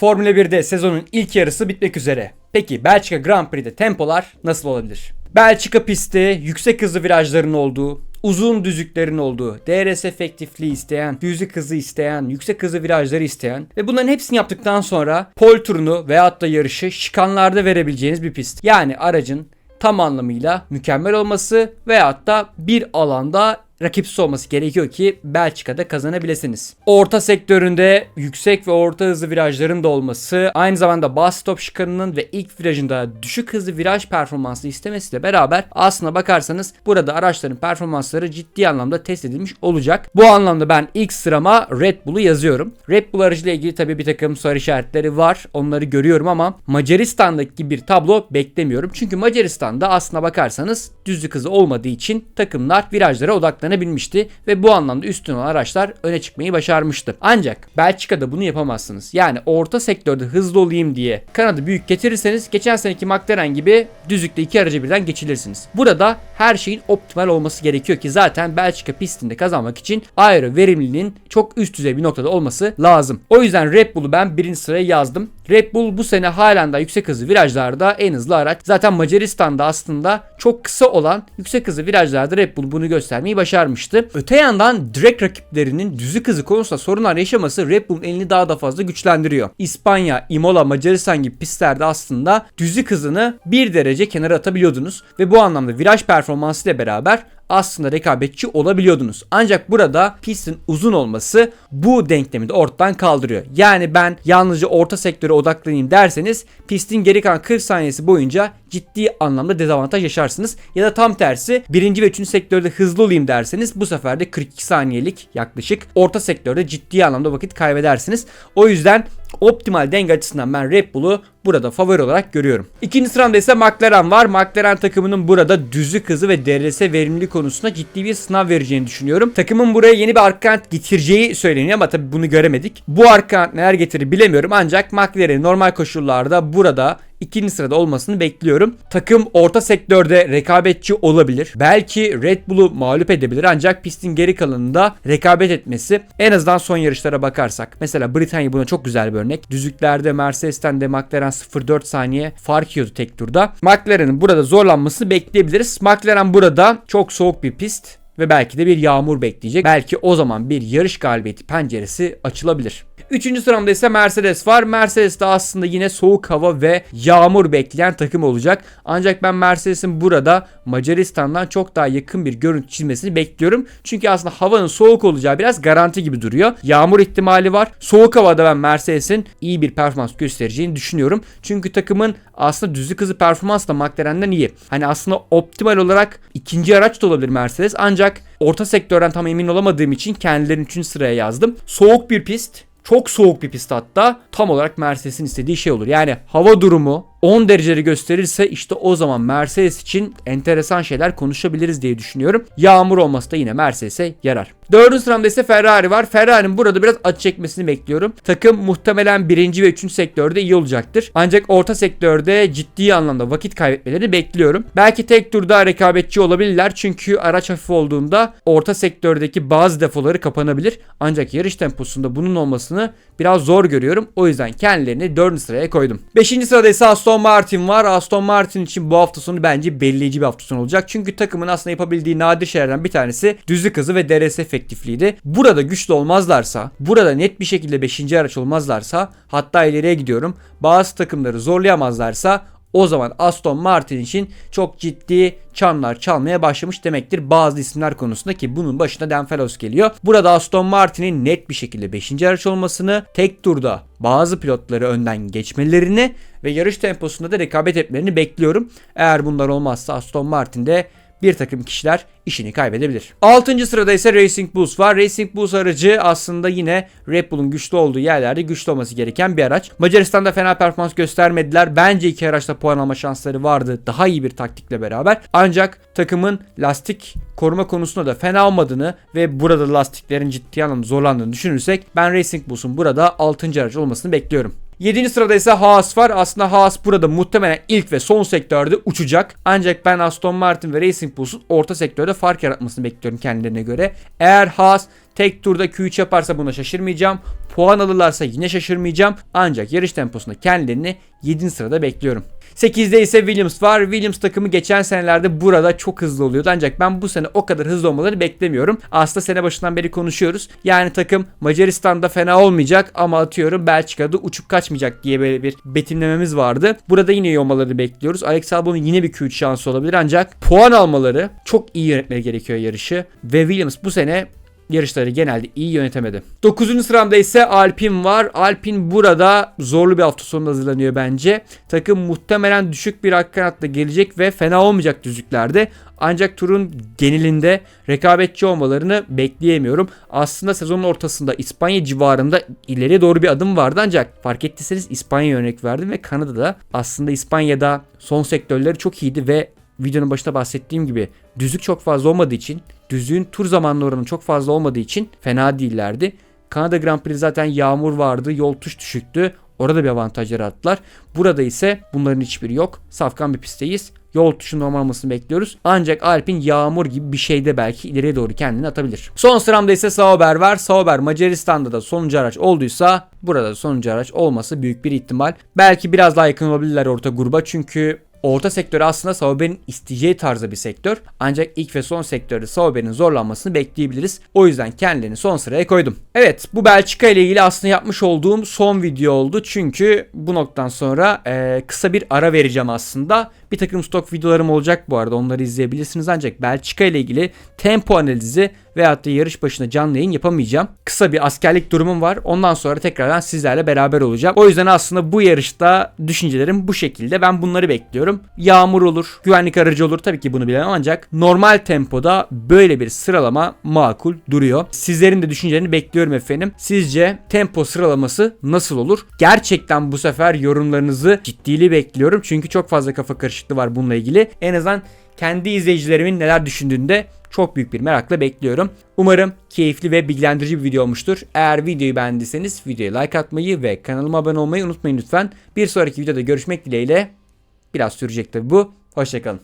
Formula 1'de sezonun ilk yarısı bitmek üzere. Peki Belçika Grand Prix'de tempolar nasıl olabilir? Belçika pisti yüksek hızlı virajların olduğu, uzun düzlüklerin olduğu, DRS efektifliği isteyen, düzlük hızı isteyen, yüksek hızlı virajları isteyen ve bunların hepsini yaptıktan sonra pol turunu veyahut da yarışı şikanlarda verebileceğiniz bir pist. Yani aracın tam anlamıyla mükemmel olması veyahut da bir alanda rakipsiz olması gerekiyor ki Belçika'da kazanabilirsiniz. Orta sektöründe yüksek ve orta hızlı virajların da olması, aynı zamanda bas stop şikanının ve ilk virajında düşük hızlı viraj performansı istemesiyle beraber aslına bakarsanız burada araçların performansları ciddi anlamda test edilmiş olacak. Bu anlamda ben ilk sırama Red Bull'u yazıyorum. Red Bull aracıyla ilgili tabii bir takım soru işaretleri var. Onları görüyorum ama Macaristan'daki bir tablo beklemiyorum. Çünkü Macaristan'da aslına bakarsanız düzlük hızı olmadığı için takımlar virajlara odaklanabilmişti ve bu anlamda üstün olan araçlar öne çıkmayı başarmıştı. Ancak Belçika'da bunu yapamazsınız. Yani orta sektörde hızlı olayım diye kanadı büyük getirirseniz geçen seneki McLaren gibi düzlükte iki aracı birden geçilirsiniz. Burada her şeyin optimal olması gerekiyor ki zaten Belçika pistinde kazanmak için aero verimliliğinin çok üst düzey bir noktada olması lazım. O yüzden Red Bull'u ben birinci sıraya yazdım. Red Bull bu sene halen daha yüksek hızlı virajlarda en hızlı araç. Zaten Macaristan'da aslında çok kısa olan yüksek hızlı virajlarda Red Bull bunu göstermeyi başarmıştı. Öte yandan direkt rakiplerinin düzlük hızı konusunda sorunlar yaşaması Red Bull'un elini daha da fazla güçlendiriyor. İspanya, Imola, Macaristan gibi pistlerde aslında düzlük hızını bir derece kenara atabiliyordunuz ve bu anlamda viraj performansı ile beraber aslında rekabetçi olabiliyordunuz. Ancak burada pistin uzun olması bu denklemi de ortadan kaldırıyor. Yani ben yalnızca orta sektöre odaklanayım derseniz pistin geri kalan 40 saniyesi boyunca ciddi anlamda dezavantaj yaşarsınız. Ya da tam tersi birinci ve üçüncü sektörde hızlı olayım derseniz bu sefer de 42 saniyelik yaklaşık orta sektörde ciddi anlamda vakit kaybedersiniz. O yüzden optimal denge açısından ben Red Bull'u burada favori olarak görüyorum. İkinci sıramda ise McLaren var. McLaren takımının burada düzlük hızı ve DRS verimliliği konusunda ciddi bir sınav vereceğini düşünüyorum. Takımın buraya yeni bir arka getireceği söyleniyor ama tabii bunu göremedik. Bu arka neler getirir bilemiyorum ancak McLaren normal koşullarda burada ikinci sırada olmasını bekliyorum. Takım orta sektörde rekabetçi olabilir. Belki Red Bull'u mağlup edebilir ancak pistin geri kalanında rekabet etmesi en azından son yarışlara bakarsak. Mesela Britanya buna çok güzel bir örnek. Düzlüklerde Mercedes'ten de McLaren 0.4 saniye fark yiyordu tek turda. McLaren'ın burada zorlanmasını bekleyebiliriz. McLaren burada çok soğuk bir pist ve belki de bir yağmur bekleyecek. Belki o zaman bir yarış galibiyeti penceresi açılabilir. Üçüncü sıramda ise Mercedes var. Mercedes de aslında yine soğuk hava ve yağmur bekleyen takım olacak. Ancak ben Mercedes'in burada Macaristan'dan çok daha yakın bir görüntü çizmesini bekliyorum. Çünkü aslında havanın soğuk olacağı biraz garanti gibi duruyor. Yağmur ihtimali var. Soğuk havada ben Mercedes'in iyi bir performans göstereceğini düşünüyorum. Çünkü takımın aslında düzlük hızı performans da McLaren'den iyi. Hani aslında optimal olarak ikinci araç da olabilir Mercedes. Ancak orta sektörden tam emin olamadığım için kendilerini 3. sıraya yazdım. Soğuk bir pist. Çok soğuk bir pist hatta tam olarak Mercedes'in istediği şey olur. Yani hava durumu 10 dereceleri gösterirse işte o zaman Mercedes için enteresan şeyler konuşabiliriz diye düşünüyorum. Yağmur olması da yine Mercedes'e yarar. Dördüncü sıramda ise Ferrari var. Ferrari'nin burada biraz acı çekmesini bekliyorum. Takım muhtemelen birinci ve üçüncü sektörde iyi olacaktır. Ancak orta sektörde ciddi anlamda vakit kaybetmeleri bekliyorum. Belki tek turda rekabetçi olabilirler. Çünkü araç hafif olduğunda orta sektördeki bazı defoları kapanabilir. Ancak yarış temposunda bunun olmasını biraz zor görüyorum. O yüzden kendilerini dördüncü sıraya koydum. Beşinci sırada ise Aston Martin var. Aston Martin için bu hafta sonu bence belirleyici bir hafta sonu olacak. Çünkü takımın aslında yapabildiği nadir şeylerden bir tanesi düzlük hızı ve DRS efektifliğiydi. Burada güçlü olmazlarsa, burada net bir şekilde 5. araç olmazlarsa, hatta ileriye gidiyorum. Bazı takımları zorlayamazlarsa o zaman Aston Martin için çok ciddi çanlar çalmaya başlamış demektir bazı isimler konusunda ki bunun başında Dan Fellows geliyor. Burada Aston Martin'in net bir şekilde 5. araç olmasını, tek turda bazı pilotları önden geçmelerini ve yarış temposunda da rekabet etmelerini bekliyorum. Eğer bunlar olmazsa Aston Martin'de bir takım kişiler işini kaybedebilir. 6. sırada ise Racing Bulls var. Racing Bulls aracı aslında yine Red Bull'un güçlü olduğu yerlerde güçlü olması gereken bir araç. Macaristan'da fena performans göstermediler. Bence iki araçta puan alma şansları vardı. Daha iyi bir taktikle beraber. Ancak takımın lastik koruma konusunda da fena olmadığını ve burada lastiklerin ciddi anlamda zorlandığını düşünürsek ben Racing Bulls'un burada 6. aracı olmasını bekliyorum. 7. sırada ise Haas var. Aslında Haas burada muhtemelen ilk ve son sektörde uçacak. Ancak ben Aston Martin ve Racing Bulls'un orta sektörde fark yaratmasını bekliyorum kendilerine göre. Eğer Haas Tek turda Q3 yaparsa buna şaşırmayacağım. Puan alırlarsa yine şaşırmayacağım. Ancak yarış temposunda kendilerini 7. sırada bekliyorum. 8'de ise Williams var. Williams takımı geçen senelerde burada çok hızlı oluyordu. Ancak ben bu sene o kadar hızlı olmalarını beklemiyorum. Aslında sene başından beri konuşuyoruz. Yani takım Macaristan'da fena olmayacak ama atıyorum Belçika'da uçup kaçmayacak diye böyle bir betimlememiz vardı. Burada yine iyi olmalarını bekliyoruz. Alex Albon'un yine bir Q3 şansı olabilir ancak puan almaları çok iyi yönetmeleri gerekiyor yarışı. Ve Williams bu sene yarışları genelde iyi yönetemedi. 9. sıramda ise Alpine var. Alpine burada zorlu bir hafta sonu hazırlanıyor bence. Takım muhtemelen düşük bir hak kanatla gelecek ve fena olmayacak düzlüklerde. Ancak turun genelinde rekabetçi olmalarını bekleyemiyorum. Aslında sezonun ortasında İspanya civarında ileriye doğru bir adım vardı ancak fark ettiyseniz İspanya'ya örnek verdim ve Kanada'da aslında İspanya'da son sektörleri çok iyiydi ve videonun başında bahsettiğim gibi düzlük çok fazla olmadığı için düzlüğün tur zamanlı oranı çok fazla olmadığı için fena değillerdi. Kanada Grand Prix zaten yağmur vardı, yol tuş düşüktü. Orada bir avantaj yarattılar. Burada ise bunların hiçbiri yok. Safkan bir pistteyiz. Yol tuşu normal olmasını bekliyoruz. Ancak Alpin yağmur gibi bir şeyde belki ileriye doğru kendini atabilir. Son sıramda ise Sauber var. Sauber Macaristan'da da sonuncu araç olduysa burada da sonuncu araç olması büyük bir ihtimal. Belki biraz daha yakın olabilirler orta gruba çünkü Orta sektör aslında Sauber'in isteyeceği tarzda bir sektör. Ancak ilk ve son sektörde Sauber'in zorlanmasını bekleyebiliriz. O yüzden kendilerini son sıraya koydum. Evet bu Belçika ile ilgili aslında yapmış olduğum son video oldu. Çünkü bu noktadan sonra e, kısa bir ara vereceğim aslında. Bir takım stok videolarım olacak bu arada onları izleyebilirsiniz. Ancak Belçika ile ilgili tempo analizi veyahut da yarış başında canlı yayın yapamayacağım. Kısa bir askerlik durumum var. Ondan sonra tekrardan sizlerle beraber olacağım. O yüzden aslında bu yarışta düşüncelerim bu şekilde. Ben bunları bekliyorum. Yağmur olur, güvenlik aracı olur tabii ki bunu bilemem ancak normal tempoda böyle bir sıralama makul duruyor. Sizlerin de düşüncelerini bekliyorum efendim. Sizce tempo sıralaması nasıl olur? Gerçekten bu sefer yorumlarınızı ciddili bekliyorum. Çünkü çok fazla kafa karışıklığı var bununla ilgili. En azından kendi izleyicilerimin neler düşündüğünde çok büyük bir merakla bekliyorum. Umarım keyifli ve bilgilendirici bir video olmuştur. Eğer videoyu beğendiyseniz videoya like atmayı ve kanalıma abone olmayı unutmayın lütfen. Bir sonraki videoda görüşmek dileğiyle biraz sürecek tabi bu. Hoşçakalın.